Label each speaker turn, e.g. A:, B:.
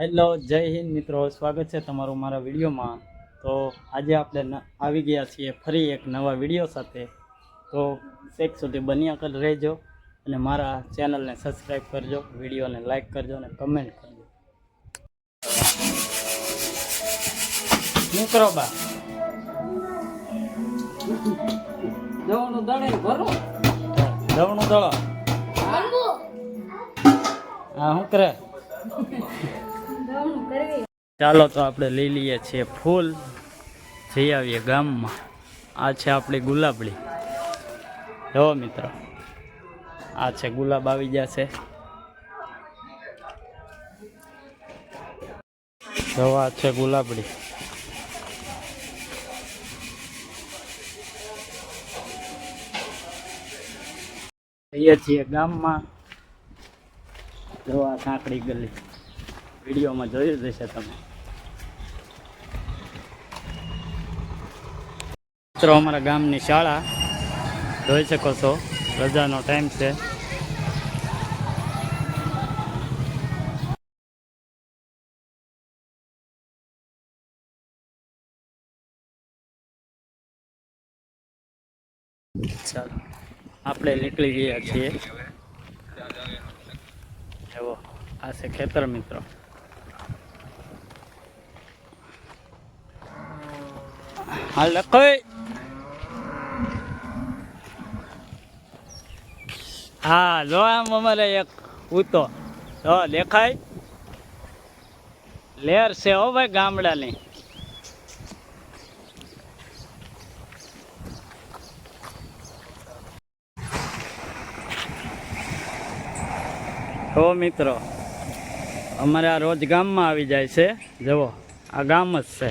A: Hello જય હિન્દ મિત્રો સ્વાગત છે તમારું મારા વિડીયોમાં. તો આજે આપણે આવી ગયા છીએ ફરી એક નવા વીડિયો સાથે. તો શેક સુધી બન્યા કર રહેજો અને મારા ચેનલને સબસ્ક્રાઈબ કરજો વિડીયોને લાઈક કરજો અને કમેન્ટ કરજો. કરો બા.
B: જવાનું દળે ભરો.
A: દવણું દળો. હા શું કરે? ચાલો તો આપણે લઈ લઈએ છીએ ફૂલ. જઈ આવીએ ગામમાં. આ છે આપણી ગુલાબડી જો મિત્રો, આ છે ગુલાબ આવી છે. જો આ છે ગુલાબડી જઈએ છીએ ગામમાં. જો આ સાંકડી ગલી. વિડીયોમાં જોયું જ હશે તમે. મિત્રો, અમારા ગામની શાળા. જોઈ શકો છો, રજાનો ટાઈમ છે. ચાલો, આપણે નીકળી ગયા છીએ. એવો, આ છે ખેતર, મિત્રો. હાલ લખોય. હા જો આમ અમારે એક ઉતો. જો દેખાય લેર છે હો ભાઈ ગામડાની. હો મિત્રો, અમારે આ રોજ ગામમાં આવી જાય છે. જુઓ, આ ગામ જ છે.